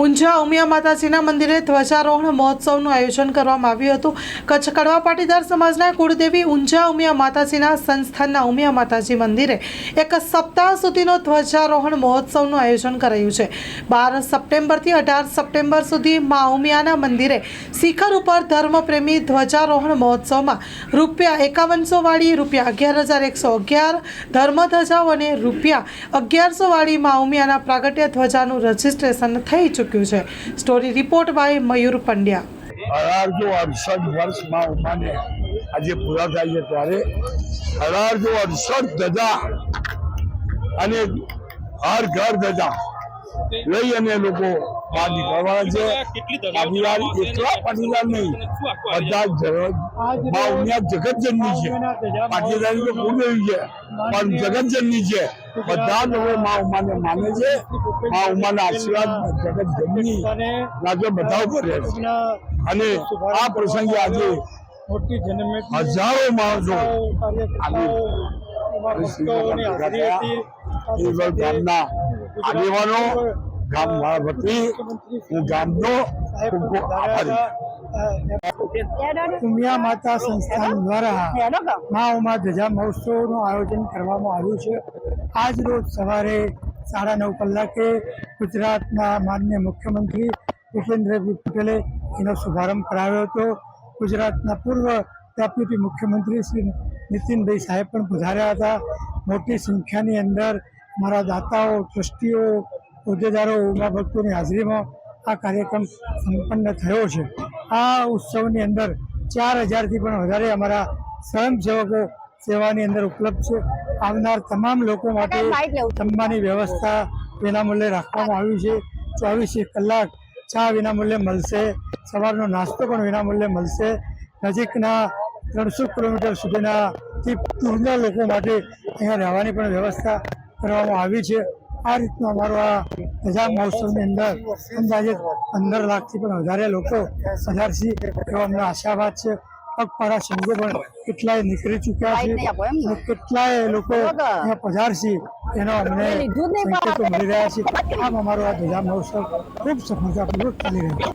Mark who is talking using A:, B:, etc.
A: ઊંઝા ઉમિયા માતાજીના મંદિરે ધ્વજારોહણ મહોત્સવનું આયોજન કરવામાં આવ્યું હતું. કચ્છ કડવા પાટીદાર સમાજના કુળદેવી ઊંઝા ઉમિયા માતાજીના સંસ્થાનના ઉમિયા માતાજી મંદિરે એક સપ્તાહ સુધીનો ધ્વજારોહણ મહોત્સવનું આયોજન કરાયું છે. બાર સપ્ટેમ્બરથી અઢાર સપ્ટેમ્બર સુધી મા ઉમિયાના મંદિરે શિખર ઉપર ધર્મપ્રેમી ધ્વજારોહણ મહોત્સવમાં રૂપિયા એકાવનસો વાળી, રૂપિયા અગિયાર હજાર એકસો અગિયાર ધર્મધ્વજાઓ અને રૂપિયા અગિયારસો વાળી મા ઉમિયાના પ્રાગટ્ય ધ્વજાનું રજીસ્ટ્રેશન થઈ ચૂક્યું છે. Story report by Mayur Pandya.
B: અઢારસો અડસઠ વર્ષમાં ઉમાને આજે પૂરા થાય છે ત્યારે અઢારસો અડસઠ ધજા અને હર ઘર ધજા લઈ અને લોકો બહાર નીકળવાના છે? પાટીદાર એકલા પાટીદાર નહીં. બધા જ જગતજનની છે. પાટીદારી તો કુળદેવી છે. પણ જગતજનની છે. બધા લોકો મા ઉમાને માને છે. મા ઉમાના આશીર્વાદ જગતજનની ના બધા ઉપર રહે છે. અને આ પ્રસંગે આજે હજારો માણસો આગેવાનો ગામ વાળા વતી હું ગામનો ખૂબ ખૂબ આભારી.
C: ઉમિયા માતા સંસ્થાન દ્વારા મા ઉમા ધજા મહોત્સવનું આયોજન કરવામાં આવ્યું છે. આજ રોજ સવારે સાડા નવ કલાકે ગુજરાતના માન્ય મુખ્યમંત્રી ભૂપેન્દ્રભાઈ પટેલે એનો શુભારંભ કરાવ્યો હતો. ગુજરાતના પૂર્વ ડેપ્યુટી મુખ્યમંત્રી શ્રી નીતિનભાઈ સાહેબ પણ પધાર્યા હતા. મોટી સંખ્યાની અંદર મારા દાતાઓ ટ્રસ્ટીઓ હોદ્દેદારો ઉમા ભક્તોની હાજરીમાં આ કાર્યક્રમ સંપન્ન થયો છે. આ ઉત્સવની અંદર ચાર હજારથી પણ વધારે અમારા સ્વયંસેવકો સેવાની અંદર ઉપલબ્ધ છે. આવનાર તમામ લોકો માટે જમવાની વ્યવસ્થા વિનામૂલ્યે રાખવામાં આવી છે. ચોવીસે કલાક ચા વિનામૂલ્યે મળશે. સવારનો નાસ્તો પણ વિનામૂલ્યે મળશે. નજીકના ત્રણસો કિલોમીટર સુધીના થી દૂરના લોકો માટે અહીંયા રહેવાની પણ વ્યવસ્થા કરવામાં આવી છે. આ રીતનો અમારો આ રજા મહોત્સવની અંદર અંદાજે પંદર લાખથી પણ વધારે લોકો પધારશે એવો અમને આશાવાદ છે. પગપાળા સંઘો પણ કેટલાય નીકળી ચૂક્યા છે કેટલાય લોકો અહીંયા પધારશે એનો અમને સંકેતો મળી રહ્યા છે. આમ અમારો આ ધજા મહોત્સવ ખૂબ સફળતાપૂર્વક ચાલી રહ્યો છે.